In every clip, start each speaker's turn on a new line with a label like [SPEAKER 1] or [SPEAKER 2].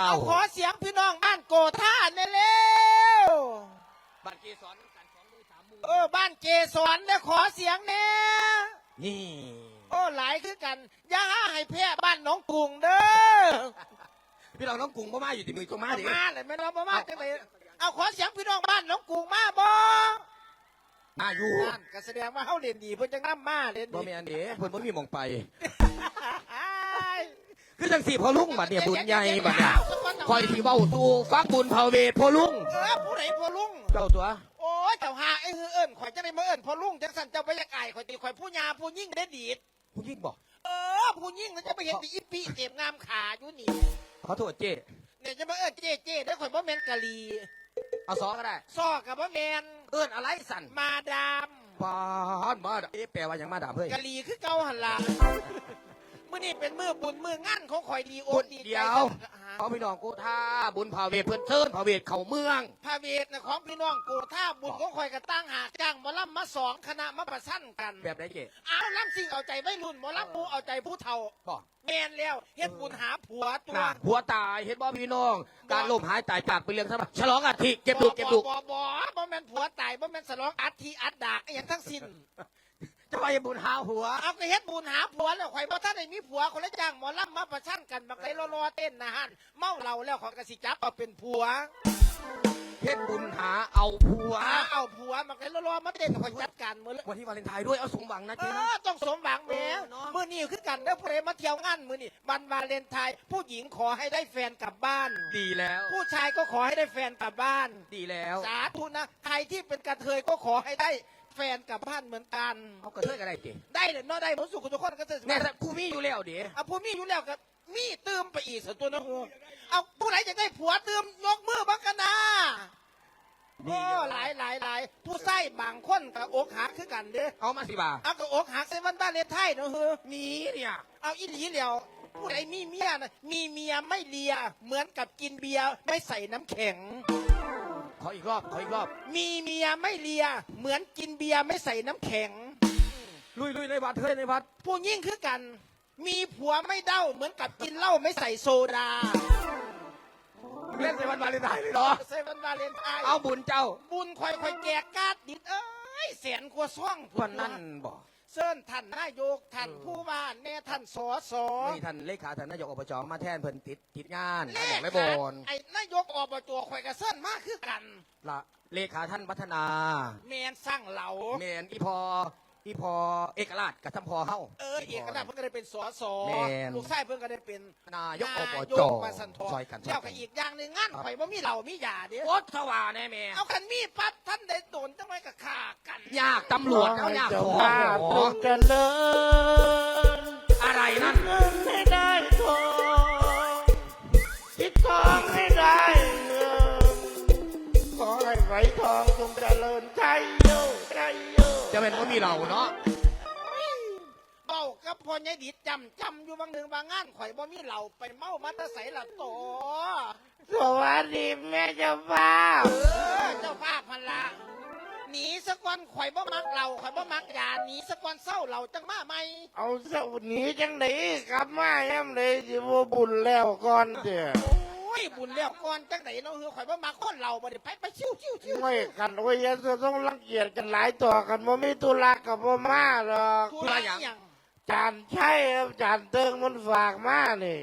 [SPEAKER 1] เอา
[SPEAKER 2] ขอเสียงพี่น้องบ้านโกท่าเนี่ยเร็ว
[SPEAKER 1] บัตรเกสรกันสองมือสามมือ
[SPEAKER 2] เออบ้านเกสรเนี่ยขอเสียงเนี่ย
[SPEAKER 1] นี่
[SPEAKER 2] โอ้หลายคือกันอย่าหาให้แพ้บ้านหน้องกรุงเด้อ
[SPEAKER 1] พี่น้องน้องกรุงบ่มาอยู่ที่มือจงมาดิ
[SPEAKER 2] มาเลยไม่รอมามาจังเลยเอาขอเสียงพี่น้องบ้านหน้องกรุงมาบ่
[SPEAKER 1] มาอยู่
[SPEAKER 2] นั่นก็แสดงว่าเฮาเล่นดีเพิ่นจังนำมาเล่น
[SPEAKER 1] บ่
[SPEAKER 2] ดี
[SPEAKER 1] มีอันเดีเพิ่นบ่มีหมองไป
[SPEAKER 2] อ้าย
[SPEAKER 1] คือจังสี่พอลุงบัดเนี่ยบุญใหญ่บัดเนี่ยคอยที่เว้าสู่ฟักบุญเผาเวทพอลุง
[SPEAKER 2] เออผู้ใดพ่อลุง
[SPEAKER 1] เจ้าตัว
[SPEAKER 2] โอ้ยเจ้าหาไอ้ฮือเอิ้นข่อยจะได้มาเอิ้นพ่อลุงจังสั่นเจ้าไปอยากอายข่อยตีข่อยผู้หญาผู้ยิ่งได้ดีด
[SPEAKER 1] ผู้ยิ่งบอก
[SPEAKER 2] เออผู้ยิ่งแล้วจะไปเห็นตีอีปีเจ็บงามขาอยู่นี่
[SPEAKER 1] ขอโทษเจ้
[SPEAKER 2] เนี่ยจะมาเอิ้นเจ๊เจ๊ได้ข่อยบ่แม่นกะลี
[SPEAKER 1] เอาสอก็ได้
[SPEAKER 2] ซอกกับบ่แม่น
[SPEAKER 1] เอิ้นอะไรสั่น
[SPEAKER 2] มาดาม
[SPEAKER 1] ปานมาดเอ๊ะแปลว่าหยังมาด่าเพิ่น
[SPEAKER 2] กะลีคือเก่าหั่นล่ะ มื้อนี้เป็นมื้อบุญมื้องานของข่อยดีโอ
[SPEAKER 1] บุ
[SPEAKER 2] ด
[SPEAKER 1] ญ
[SPEAKER 2] ดีใจ
[SPEAKER 1] เดียวเอาพี่น้องกูท่าบุญเผาเวทเพิ่นเชิญเผาเวทเข้าเมือง
[SPEAKER 2] พระเวทนะของพี่น้องโกท่าบุญของข่อยก็ตั้งหากจ้างหมอลำมาสองคณะมาประชันกัน
[SPEAKER 1] แบบไหนเจ้
[SPEAKER 2] เอาลำสิ่งเอาใจไม่รุ่นหมอลำปูเอาใจผู้เฒ่า
[SPEAKER 1] บอก
[SPEAKER 2] แมนแล้วเฮ็ดบุญหาผัวตัว
[SPEAKER 1] น่ะผัวตายเห็นบ่พี่น้อง การล่มหายตายจากเป็นเรื่องสำคัญฉลองอาทิเก็บลูกเก็บลูก
[SPEAKER 2] บ่บ่บ่บ่แม่นผัวตายบ่แม่นสลองอัฐิอัดดากอหย่างทั้งสิ้น
[SPEAKER 1] จะไปบุญหาหัว
[SPEAKER 2] เอาก็เฮ็ดบุญหาผัวแล้วข่อยบ่ทันได้มีผัวคนละจ้างหมอลำมาประชันกันบักไดรอๆเต้นนะฮั่นเมาเหล้าแล้วข่อยก็สิจับเอาเป็นผัว
[SPEAKER 1] เฮ็ดบุญหาเอาผัว
[SPEAKER 2] หาเอาผัวบักไดรอๆมาเต้นข่อยจัดการมื้อละ
[SPEAKER 1] วันที่วาเลนไทน์ด้วยเอาสมหวังนะ
[SPEAKER 2] เอ
[SPEAKER 1] เจ๊นะ
[SPEAKER 2] อต้องสมหวังแหม่
[SPEAKER 1] เนาะ
[SPEAKER 2] มื้อนี้คือกันเด้อผู้ใดมาเที่ยวงานมื้อนี้วันวาเลนไทน์ผู้หญิงขอให้ได้แฟนกลับบ้าน
[SPEAKER 1] ดีแล้ว
[SPEAKER 2] ผู้ชายก็ขอให้ได้แฟนกลับบ้าน
[SPEAKER 1] ดีแล้ว
[SPEAKER 2] สาธุนะ ใครที่เป็นกระเทยก็ขอให้ได้ แฟนกลับบ้านเหมือนกัน
[SPEAKER 1] เอากระเทยกันได้เจ๊
[SPEAKER 2] ได้เลยเนาะได้ผมสุขทุกคนก็จะ
[SPEAKER 1] แน่ถ้ากูมีอยู่แล้วเดี๋ยว
[SPEAKER 2] เอาผู้มีอยู่แล้วก็มีเติมไปอีกสักตัวนะฮูเอาผู้ไหนจะได้ผัวเติมยกมือบังกันนะโอ้หลายหลายหลายผู้ใส่บางคนกับอกหักคือกันเด้อ
[SPEAKER 1] เอามาสิบา
[SPEAKER 2] เอากับอกหักใส่วันบ้านเลนไทยเนาะเฮ้อ
[SPEAKER 1] มีเนี่ย
[SPEAKER 2] เอาอีหลีแล้วผู้ใดมีเมียนะมีเมียไม่เลีย เหมือนกับกินเบียร์ไม่ใส่น้ำแข็ง
[SPEAKER 1] ขออีกรอบ ขออีกรอบ
[SPEAKER 2] มีเมียไม่เลีย เหมือนกินเบียร์ไม่ใส่น้ำแข็ง
[SPEAKER 1] ลุยลุยในวัดเฮ้ยในวัด
[SPEAKER 2] ผู้ยิ่งคือกัน มีผัวไม่เด้าเหมือนกับกินเหล้าไม่ใส่โซดา
[SPEAKER 1] เล่นในวันวาเลนไทน์เลยเหรอ
[SPEAKER 2] ใส่วันวาเลนไทน์
[SPEAKER 1] เอาบุญเจ้า
[SPEAKER 2] บุญคอยคอยแจกการ์ดดิดเอ้ยแสนกว่าซ่อง
[SPEAKER 1] วันนั้นบอก
[SPEAKER 2] เซินท่านนายกท่านผู้ว่าแน่ท่านสอสอ
[SPEAKER 1] นี่ท่านเลขาท่านนายกอบจมาแทนเพิ่นติดติดงาน
[SPEAKER 2] เล
[SPEAKER 1] ท่านบอกไรบอล
[SPEAKER 2] ไอ้นายกอบจคอยกับเซินมากคือกัน
[SPEAKER 1] ละเลขาท่านพัฒนา
[SPEAKER 2] แมนสร้างเหลา
[SPEAKER 1] เมนอีพออีพอเอกราชกับทำพอเฮ้า
[SPEAKER 2] เออเอกราชเพิ่งก็ได้เป็นสอสอ
[SPEAKER 1] แม่น
[SPEAKER 2] ลูกชายเพิ่งก็ได้เป็น
[SPEAKER 1] นายกอบ
[SPEAKER 2] นาย
[SPEAKER 1] จ
[SPEAKER 2] กมาสันทอ
[SPEAKER 1] ซอยกันซอย
[SPEAKER 2] เจ้า
[SPEAKER 1] กั
[SPEAKER 2] ก็
[SPEAKER 1] น
[SPEAKER 2] อีกอย่างหนึ่งงานข่อยว่ามีเหล่ามียาเด้
[SPEAKER 1] โอ๊ตสว่าแน่แม่
[SPEAKER 2] เอาคันมีปั๊บท่านได้โดนจังไว้กับขากัน
[SPEAKER 1] ยากตำรวจเอายากขอ
[SPEAKER 3] จงเจริญ
[SPEAKER 1] อะไรนั่น
[SPEAKER 3] เงินให้ได้ทอง จะ
[SPEAKER 1] เป็นว่ามีเราเนาะ
[SPEAKER 2] เบ้ากับพ่อใหญ่ดิดจำจำอยู่บางหนึ่งบางงานข่อยบ่มีเหล่าไปเมามาแตะใสละโต
[SPEAKER 3] สวัสดีแม่เจ้าฟ้า
[SPEAKER 2] เออเจ้าภาพพันละหนีสักวันข่อยบ่มักเหล่าข่อยบ่มักยาหนีสักวันเศร้าเหล่าจังมาไหม
[SPEAKER 3] เอาเสาหนีจังไหนกลับมาย่ำเลยสิว่าบุญแล้วก่อนเด้อ
[SPEAKER 2] โอ้ ยบุญแล้วก่อนจังไหนเนาะเฮือข่อยบ่มักคนเหล่าบ่ได้ไปไปชิวชิวชิว
[SPEAKER 3] ไม่กันโอ้ยยังจะต้องรังเกียจกันหลายต่อกันว่าไม่ตุลากับพ่มาหรอก
[SPEAKER 2] ทุระอิหยัง
[SPEAKER 3] จานใช่ครับจานเติงมันฝากมานี่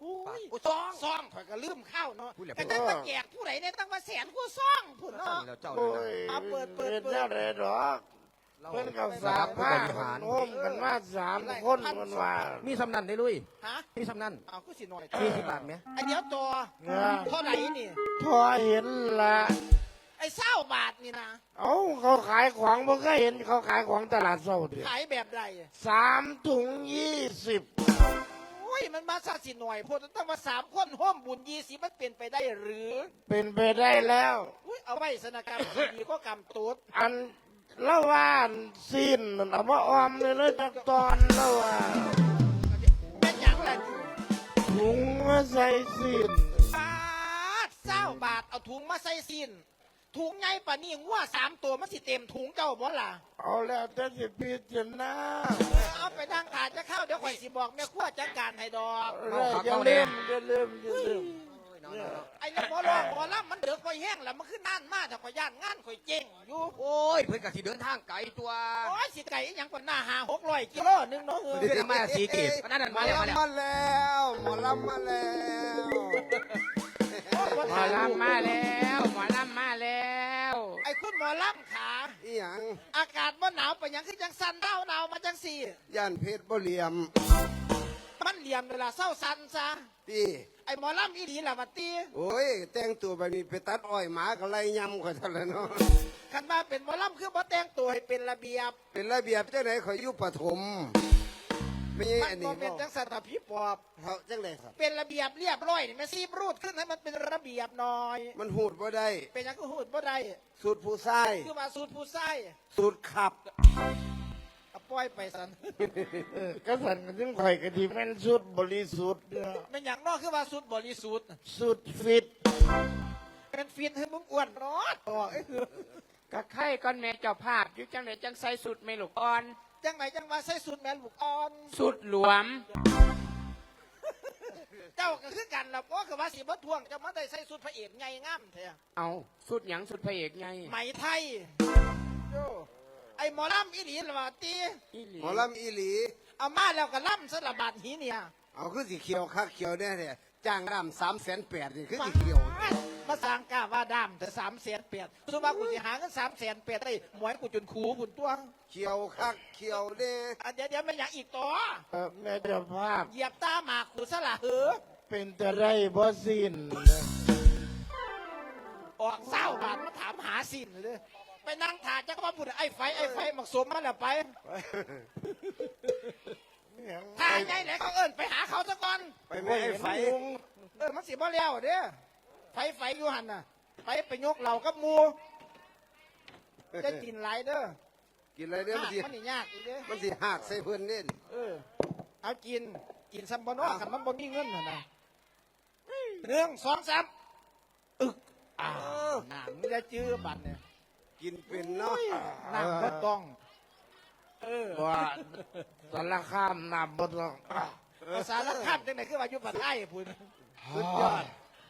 [SPEAKER 2] โอ้ยซองซองข่อยก็ลืมข้าวเนาะ
[SPEAKER 1] พูดแล้ว
[SPEAKER 2] แต่ตั้งว่าแจกผู้ใดเนี่ยตั้งว่าแสนกว่าซองพุ่นเนาะ
[SPEAKER 1] แล้วเจ้า
[SPEAKER 3] โอ้
[SPEAKER 1] เลย
[SPEAKER 3] ย
[SPEAKER 2] เอาเปิดเปิดเปิด
[SPEAKER 3] เจ้าเลยดอก
[SPEAKER 1] นะ
[SPEAKER 3] เพิ่นก็
[SPEAKER 1] สา
[SPEAKER 3] ฝา ก
[SPEAKER 1] ผู้
[SPEAKER 3] มา
[SPEAKER 1] บริหาร
[SPEAKER 3] โน้มกันมาสามคนมันว่า
[SPEAKER 1] มีสำนันได้ลุย
[SPEAKER 2] ฮะ
[SPEAKER 1] มีสำนัน
[SPEAKER 2] เอาก็สิหน่อย
[SPEAKER 1] มีสิบบาทไหม
[SPEAKER 2] ไอเดียวตัว
[SPEAKER 3] เงา
[SPEAKER 2] เท่าไหร่นี่
[SPEAKER 3] พอเห็นละ
[SPEAKER 2] ไอ้เศร้าบาทนี่นะ
[SPEAKER 3] เอ้าเขาขายของบ่เคยเห็นเขาขายของตลาดเศร้าดิ
[SPEAKER 2] ขายแบบใด
[SPEAKER 3] สามถุงยี่สิบ
[SPEAKER 2] โอ้ยมันมาซาสิหน่อยพวกต้องมาสามคนห้อมบุญยี่สิมันเป็นไปได้หรือ
[SPEAKER 3] เป็นไปได้แล้ว
[SPEAKER 2] อุ้ยเอาไว้สนากรรมที่ดีก็กำตูด
[SPEAKER 3] อัน ละว่านสิ้นนั่นเอามาออมเลยเลยจักตอนละว่า
[SPEAKER 2] แม่นหยังล่ะนี่
[SPEAKER 3] ถุงมาใส่สิ้น
[SPEAKER 2] บาทเศร้าบาทเอาถุงมาใส่สินถุงไงป่ะนี่งัวสามตัวมันสิเต็มถุงเจ้าบ่ล่ะ
[SPEAKER 3] เอาแล้วแต่สิพิจารณา
[SPEAKER 2] เอาไปนั่งขาจะเข้าเดี๋ยวข่อยสิบอกแม่ขั้วจัดการให้ดอก
[SPEAKER 3] เลยอย่าลืมอย่าลืมอย่าลืม
[SPEAKER 1] เออ
[SPEAKER 2] ไอ้ลำพอลองแล้วมันขึ้นนั่นมาแต่ข่อยย่านงานข่อยเจ๊งอยู่
[SPEAKER 1] โอ้ยเพื่อนกับที่เดินทางไกลตัว
[SPEAKER 2] โอ้ยสิไก่อีหยังกว่าหน้าหาหกร้อยกิโลนึงเนาะเออ
[SPEAKER 1] เพื่อนมาสีเกตนั่นนั่น
[SPEAKER 4] มา
[SPEAKER 1] แล้วมาแล้ว
[SPEAKER 4] มาแล้วหมอลำมาแล้ว
[SPEAKER 5] หมอลำมาแล้วหมอลำมาแล้ว
[SPEAKER 2] ไอ้คุณหมอลำขา
[SPEAKER 4] อีหยัง
[SPEAKER 2] อากาศบ่หนาวไปยังคือจังสันเท้าหนาวมาจังสี่
[SPEAKER 4] ย่านเพชรบ่เหลี่ยม
[SPEAKER 2] มันเหลี่ยมเวลาเศร้าสันซะ
[SPEAKER 4] พี่
[SPEAKER 2] ไอ้หมอลำอีหลีล่ะวัดตี
[SPEAKER 4] โอ้ย แต่งตัวแบบนี้ไปตัดอ้อยหมาก็ไล่ยำก็เท่านั้นเนาะ
[SPEAKER 2] คันว่าเป็นหมอลำคือบ่แต่งตัวให้เป็นระเบียบ
[SPEAKER 4] เป็นระเบียบเจ้าไหนขอยอยู่ปฐมไม่ใช่
[SPEAKER 2] มัน
[SPEAKER 4] อัน
[SPEAKER 2] บ่
[SPEAKER 4] นี้
[SPEAKER 2] เป็นจังสันตะพิปอบ
[SPEAKER 4] เขาจังไดครับ
[SPEAKER 2] เป็นระเบียบเรียบร้อยนี่แม่ซีบรูดขึ้นให้มันเป็นระเบียบหน่อย
[SPEAKER 4] มันหูดบ่ได้
[SPEAKER 2] เป็นหยังก็หูดบ่ได้
[SPEAKER 4] สูตรผู้ชาย
[SPEAKER 2] คือว่าสูตรผู้ใส่
[SPEAKER 4] สูตรขับ
[SPEAKER 2] เอาปล่อยไปสัน
[SPEAKER 5] เออก็สันกันถึงข่อยกะทิแม่นสุดบริสุทธิ์เด้อ
[SPEAKER 2] เป็นอย่างนอกคือว่าสูตรบริสุทธิ์
[SPEAKER 5] สุดฟิต
[SPEAKER 2] เป็นฟิตให้มึงอ้วนรอดต่อเอ้ย
[SPEAKER 5] กะไข่ก้อนแม่เจ้าภาพอยู่จังไหนจังใส่สุดไม่ลูกอ่อน
[SPEAKER 2] จังไหนจังว่าใส่สูตรแม่ลูกอ่อน
[SPEAKER 5] สุดหลวม
[SPEAKER 2] เจ้าก็คือกันแล้วเพราะคือว่าสีบ่ทวงเจะมาได้ใส่สูตรพระเอกไงงามแท้
[SPEAKER 5] เอาสุดหยังสุดพระเอกไง
[SPEAKER 2] ไหมไทยโย่ ไอ้หมอลำอีหลีละว่าตี
[SPEAKER 5] อีหลี
[SPEAKER 4] หมอลำอีหลี
[SPEAKER 2] เอามาแล้วก็ล่ำสลับบาดหีเนี่ย
[SPEAKER 4] เอาคือสีเขียวคักเขียวเนี่ยเนี่ยจ้างรำสามแสนแปดนี่คือสีเขียว
[SPEAKER 2] มาสร้างกล้าว่าดามแต่สามแสนเปียดสุว่ากูสิหาเงินสามแสนเปียดได้หมวยกูจนคูบุญตัว
[SPEAKER 4] เขียวคักเขียวเนี่ย
[SPEAKER 2] อะเดี๋ยวเดี๋ยวมันอย่างอีกต่อ
[SPEAKER 5] เออแม่เจ้าภาพ
[SPEAKER 2] เหยียบตาหมากกูสละเหอ
[SPEAKER 5] เป็นแต่ไรบ่สิ้น
[SPEAKER 2] ออกเศร้าบาดมาถามหาสินเลย ไปนั่งถาจักว่าบุญไอ้ไฟไอ้ไฟหมักสมมาแล้วไปถ้าไงไหนเขาเอิ้นไปหาเขาซะก่อน
[SPEAKER 4] ไปไม่ให้ไฟ
[SPEAKER 2] เออมันสิบ่แล้วเด้อไฟไฟอยู่หันน่ะไปไปยกเหล่ากับหมูจะกินหลายเด้อ
[SPEAKER 4] กินอะไรเนี่ยมันสิ
[SPEAKER 2] มันนี่ยากอีกเด้อ
[SPEAKER 4] มันสิหักใส่เพื่อนเล่น
[SPEAKER 2] เออเอากินกินซัมบอนอขันมันบ่มีเงินน่ะนะหนึ่งสองสามอึกอ่าหนามไม่ได้จื้อบัตรเนี่ย
[SPEAKER 4] กินเป็นเนาะ
[SPEAKER 2] นั่งก็ต้องเออ
[SPEAKER 5] ว่าสารคามนับบ่ต้องอะ
[SPEAKER 2] ภาษาละข้ามจังไหนคือว่าอยู่ปัตไทยพุ่นสุดยอด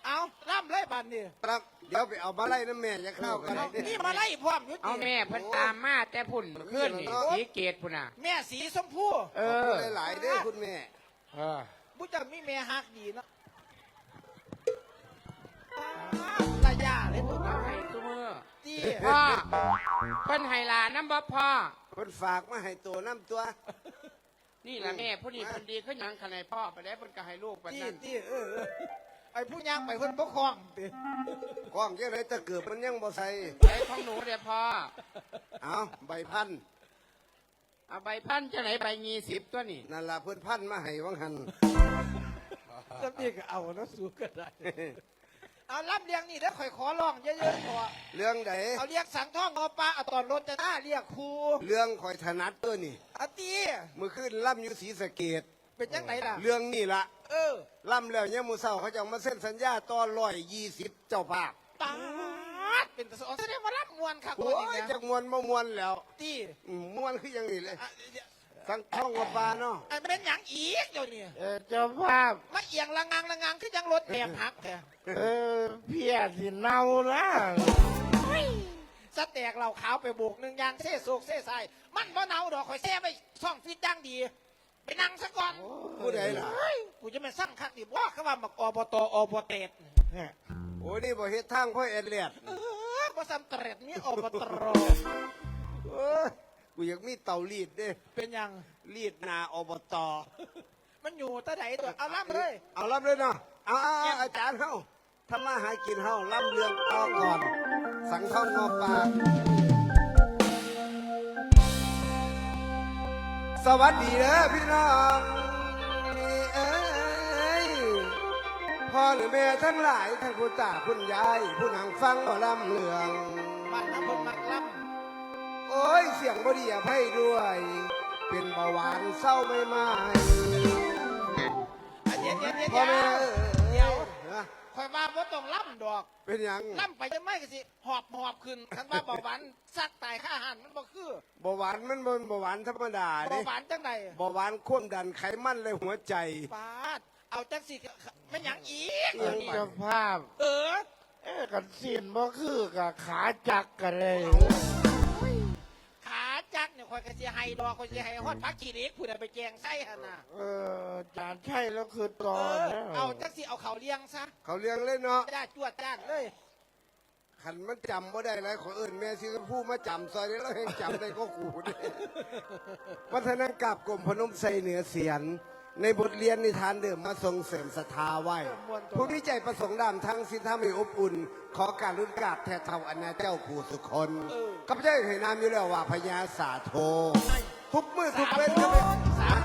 [SPEAKER 2] เอาล่ำเลยบัตรนี่
[SPEAKER 4] ครับเดี๋ยวไปเอามาไล่น้ำแม่จะเข้ากัน
[SPEAKER 2] เอา
[SPEAKER 4] ได้
[SPEAKER 2] นี่มาไล่พร้อมอยุ
[SPEAKER 5] เอา
[SPEAKER 2] ติ
[SPEAKER 5] แม่เพิ่นตามมาแต่พุ่นขึ้นนี่สีเกตพุ่นน่ะ
[SPEAKER 2] แม่สีชมพู
[SPEAKER 5] เอ
[SPEAKER 4] ขอบ
[SPEAKER 5] อ
[SPEAKER 4] คุณหลายๆเด้อคุณแม่
[SPEAKER 5] เออ
[SPEAKER 2] บุจะมีแม่ฮักดีเนาะระ ที่
[SPEAKER 5] พ่อเพิ่นให้หลานน้ำบ่พ่อ
[SPEAKER 4] คนฝากมาให้ตัวน้ำตัว
[SPEAKER 5] นี่แหละแม่ผู้นี้คนดีขึ้นยังขนาดพ่อไปได้เพิ่นก็ให้ลูกไป
[SPEAKER 2] ที่
[SPEAKER 5] นั่น
[SPEAKER 2] ที่เออเออไอ้ผู้ย่างไปเพิ่นบ่คล้องติ
[SPEAKER 4] กล้องยังไงตะเกือบมันยังบ่ใส่
[SPEAKER 5] ใช้ของหนูเดี๋ยวพ่อ
[SPEAKER 4] เอาใบพัน
[SPEAKER 5] เอาใบพันจะไหนใบงีสิบตัวนี่
[SPEAKER 4] นั่นล่ะเพื่อนพันมาให้วังหัน
[SPEAKER 2] ก็นี่ก็เอาเนาะสู้ก็ได้ เอารับเลี้ยงนี่เด้อข่อยขอร้องเยอะๆพอ
[SPEAKER 4] เรื่องใด
[SPEAKER 2] เอาเรียกสังท่องเอาปลาเอาตอนรถจะหน้าเรียกครู
[SPEAKER 4] เรื่องคอยถนัดตัวนี่
[SPEAKER 2] เอาตี
[SPEAKER 4] มือขึ้นล่ำอยู่ศรีสะเกด
[SPEAKER 2] เป็นจังไหนล่ะ
[SPEAKER 4] เรื่องนี่ละ
[SPEAKER 2] เออ
[SPEAKER 4] ล่ำแล้วเนี่ยามมือเศร้าเขาจะเอามาเส้นสัญญาต่อร้อยยี่สิบเจ้าภาพ
[SPEAKER 2] ตาดเป็นตะสอนแสดงว่ารับมวนค่ะ
[SPEAKER 4] โอ้
[SPEAKER 2] คนนี้
[SPEAKER 4] ย
[SPEAKER 2] นะ
[SPEAKER 4] จากมวนมามวนแล้ว
[SPEAKER 2] ตี
[SPEAKER 4] อืมมวนคืออย่างนี้เลย
[SPEAKER 2] อะเดี๋ยว
[SPEAKER 4] ทั้งท่องว่าปลาเนาะ
[SPEAKER 2] อันเป็นหยังอีกเดี๋ยวนี้
[SPEAKER 5] เออเจ้าภาพ
[SPEAKER 2] มาเอียงละงังละงังคือยังรถแอบหักแท้
[SPEAKER 5] เออเพียสิเนานะ
[SPEAKER 2] สแตกเหล่าขาวไปโบกหนึ่งยางเซ่โศกเซ่ใส่มันบ่เนาดอกข่อยแซ่ไปช่องฟิตย่างดี ไปนั่งซะก่อน
[SPEAKER 4] ผู้ใดล่ะ
[SPEAKER 2] เฮ้ยกูจะไม่สร้างคักดิว่าเขาว่ามักอบตอบเตด
[SPEAKER 5] เนี่ย
[SPEAKER 4] โอ้ยนี่บ่เฮ็ดทางพ่อเอ็ดเลียด
[SPEAKER 2] เออบ่ซ้ำเตร็ดนี่อบตร
[SPEAKER 4] เอ้ย กูอยากมีเตารีดเด้
[SPEAKER 2] เป็นหยัง
[SPEAKER 4] รีดหนาอบต
[SPEAKER 2] มันอยู่ตะไหนตัว เอาล่ำเลย
[SPEAKER 4] เอาล่ำเลยเนาะเอาเอาเอาอาจารย์เฮาทำมาหากินเฮาล่ำเรื่องต่อก่อน สังท่องงอปลาสวัสดีเด้อพี่น้องนี่เอ้ยพ่อหรือแม่ทั้งหลายทั้งคุณตาคุณยาย ผู้นั่งฟังหมอลำเรื่อง
[SPEAKER 2] บ้านน้ำเพิ่นมักล่
[SPEAKER 4] โอ้ย เสียงบดีอภัยด้วย เป็นเบาหวานเศร้าไม่ไม่ำ
[SPEAKER 2] อันเดี๋ยวเดี๋ยวเดี๋ยว
[SPEAKER 4] พ่อแม่
[SPEAKER 2] เดี๋ยว
[SPEAKER 4] เอ้ย
[SPEAKER 2] คอยว่าบ่ต้องล่ำดอก
[SPEAKER 4] เป็นหยัง
[SPEAKER 2] ล่ำไปจะไม่ก็สิหอบหอบขึ้นคันว่าเบาหวานซักตายค่าอาหารมันบ่คือ
[SPEAKER 4] เบาหวานมันบนเบาหวานธรรมดา
[SPEAKER 2] เบา
[SPEAKER 4] เด้
[SPEAKER 2] หวานจังใด
[SPEAKER 4] เบาหวานความดันไขมันเลยหัวใจ
[SPEAKER 2] ปาดเอาจังสิไม่หยังอีก
[SPEAKER 4] อิหยัง
[SPEAKER 5] เจ้าภาพ
[SPEAKER 2] เออ
[SPEAKER 5] เอ
[SPEAKER 3] เอ้ยกันสิ้นบ่คือกับขาจักกันเลย
[SPEAKER 2] ขา จักเนี่ยคอยกระเสียให้ดอกคอยเสียให้ฮอดพักขี้เหล็กผู้ใดไปแจงไส้หั่นน่ะ
[SPEAKER 3] เออจานใช่แล้วคือต
[SPEAKER 2] เอ
[SPEAKER 3] อน
[SPEAKER 2] อ
[SPEAKER 3] แล้ว
[SPEAKER 2] เอาจักสิเอาเขาเลี้ยงซะ
[SPEAKER 4] เขาเลี้ยงเล่นเนาะ
[SPEAKER 2] จ้าจวดจ้านเลย
[SPEAKER 4] ขันมันจำบ่ได้แล้วขอเอิญแม่ซื้อผู้มาจำซอยนี้แล้วยังจำได้ก็กูเนี่ยวัฒนกราบกรมพนมไซเหนือเสียน ในบทเรียนนิทานเดิมมาส่งเสริมศรัทธาไว้ ผู้ที่ใจประสงค์ดำทั้งสิ้นทำให้อบอุ่น ขอการรุ่นกราบแทนเท่าอนาเจ้าผู้สุคนข้าพเจ้าเห็นนามอยู่แล้วว่าพญาสาโท ทุกมือทุกเว้น
[SPEAKER 2] สาม
[SPEAKER 4] ก็เป็น
[SPEAKER 2] สาม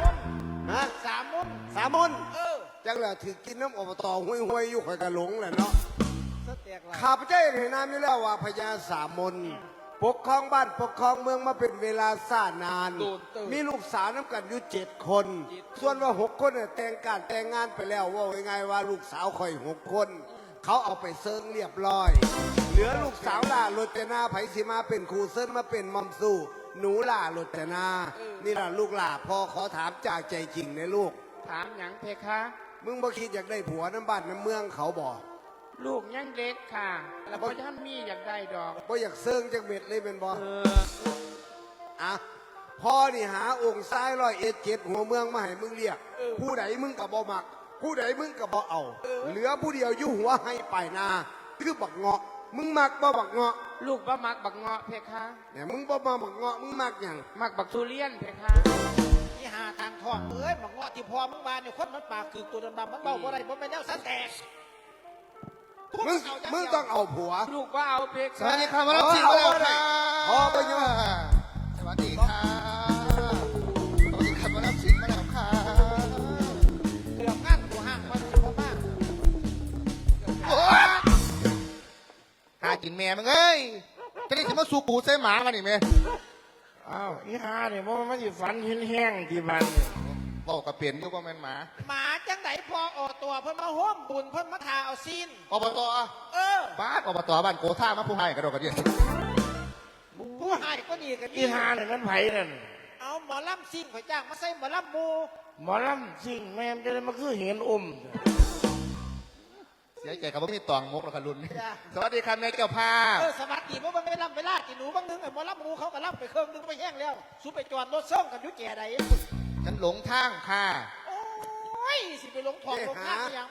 [SPEAKER 4] ฮะ
[SPEAKER 2] สามมุน
[SPEAKER 4] สามมน
[SPEAKER 2] เออ
[SPEAKER 4] จังเลยถือกินน้ำอบตห้วยห้วยๆอยู่ข่อยกระหลงแหละเนาะ
[SPEAKER 2] สเตียกละ
[SPEAKER 4] ข้าพเจ้าเห็นนามอยู่แล้วว่าพญาสามมน ปกครองบ้านปกครองเมืองมาเป็นเวลาซ่านานมีลูกสาวน้ำกันอยู่เจ็ดคนส่วนว่าหกคนเนี่ยแต่งการแต่งงานไปแล้ว ว่าง่ายๆว่าลูกสาวคอยหกคน เขาเอาไปเซิงเรียบร้อย เหลือลูกสาวล่าโรจนาไผสิมาเป็นครูเซินมาเป็นมัมสู้หนูล่าโรจนานี่ล่ะลูกล่าพ่อขอถามจากใจจริงในะลูก
[SPEAKER 5] ถามหยังเพคะ
[SPEAKER 4] มึงบ่คิดอยากได้ผัวน้ำบ้านน้ำเมืองเขาบ่
[SPEAKER 5] ลูกยังเล็กค่ะ แล้วพ่อท่านมีอยากได้ดอก
[SPEAKER 4] บ่อยากเซิงจักเม็ดเลยเป็นบ่
[SPEAKER 5] เออ
[SPEAKER 4] อะพ่อนี่หาองค์ซ้ายร้อยเอ็ดเจ็ดหัวเมืองมาให้มึงเรียก ผู้ใดมึงกับบ่มัก ผู้ใดมึงกับบ่เอา เหลือผู้เดียวอยู่หัวให้ไปนาคือบักเงาะ มึงมักบ่บักเงาะ
[SPEAKER 5] ลูกบ่มักบักเงาะเพคะ
[SPEAKER 4] เนี่ยมึงบ่มาบักเงาะมึงมักหยัง
[SPEAKER 5] มักบักทุเรียนเพคะ
[SPEAKER 2] ที่หาทางทองเอ้ยบอกว่าที่พอมึงมาเนี่ยคนมันปากคือตัวดำๆมันเบาบ่ได้บ่แม่นแนวสันแตก
[SPEAKER 4] มึงมึงต้องเอาผัว
[SPEAKER 5] ลูกว่าเอาเพ
[SPEAKER 6] ส
[SPEAKER 5] คะ
[SPEAKER 6] วัสดีครับมารับสิงมาแล้วค่ะ
[SPEAKER 4] พอไปยัง
[SPEAKER 6] สวัสดีค่ะสวัสดีครับมารับสิงมาแล้วค่ะ
[SPEAKER 2] เรื่องงานกูห่างมันพอมาก
[SPEAKER 6] โอ๊ยหากินแม่มึงเอ้ยจะได้จะมาสูปูใส่หมามานี่แม่
[SPEAKER 3] อ้าวอีหาเนี่ยมันมันสิฝันหินแห้งที่บ้านเนี่ย
[SPEAKER 6] บอกกับเปลี่ยนอยู่ว่าแม่นหมา
[SPEAKER 2] หมาจังไหนพอออกตัวเพิ่นมาห้มบุญเพิ่นมาทาเอาซีน
[SPEAKER 6] อบต
[SPEAKER 2] เออ
[SPEAKER 6] บ้านอบตบ้านโกท่ามาผู้ให้กระโดดกระเดียด
[SPEAKER 2] ผู้ให้ก็ดีกัน
[SPEAKER 3] อีหาเนี่ยมันไผนั่น
[SPEAKER 2] เอาหมอลำซิ่งข่อยจ้างมาใส่หมอลำหมู
[SPEAKER 3] หมอลำสิ่งแม่มจะได้มาคือเห็นอม
[SPEAKER 6] เสียใจกับว่ามีตองมกแล้วค่ะรุ่นสวัสดีครับแม่เจ้าภาพ
[SPEAKER 2] เออสวัสดีเพราะมันไม่ลำเวลาจีหนูบางนึงไอ้หมอลำหมูเขาก็ลำไปเครื่องนึงไปแห้งแล้วสู้ไปจอดรถส่งกันอยุ่แก่ใด
[SPEAKER 6] ฉันหลงทางค่ะ
[SPEAKER 2] โอ้ยสิไปลงทองลงข้างยัง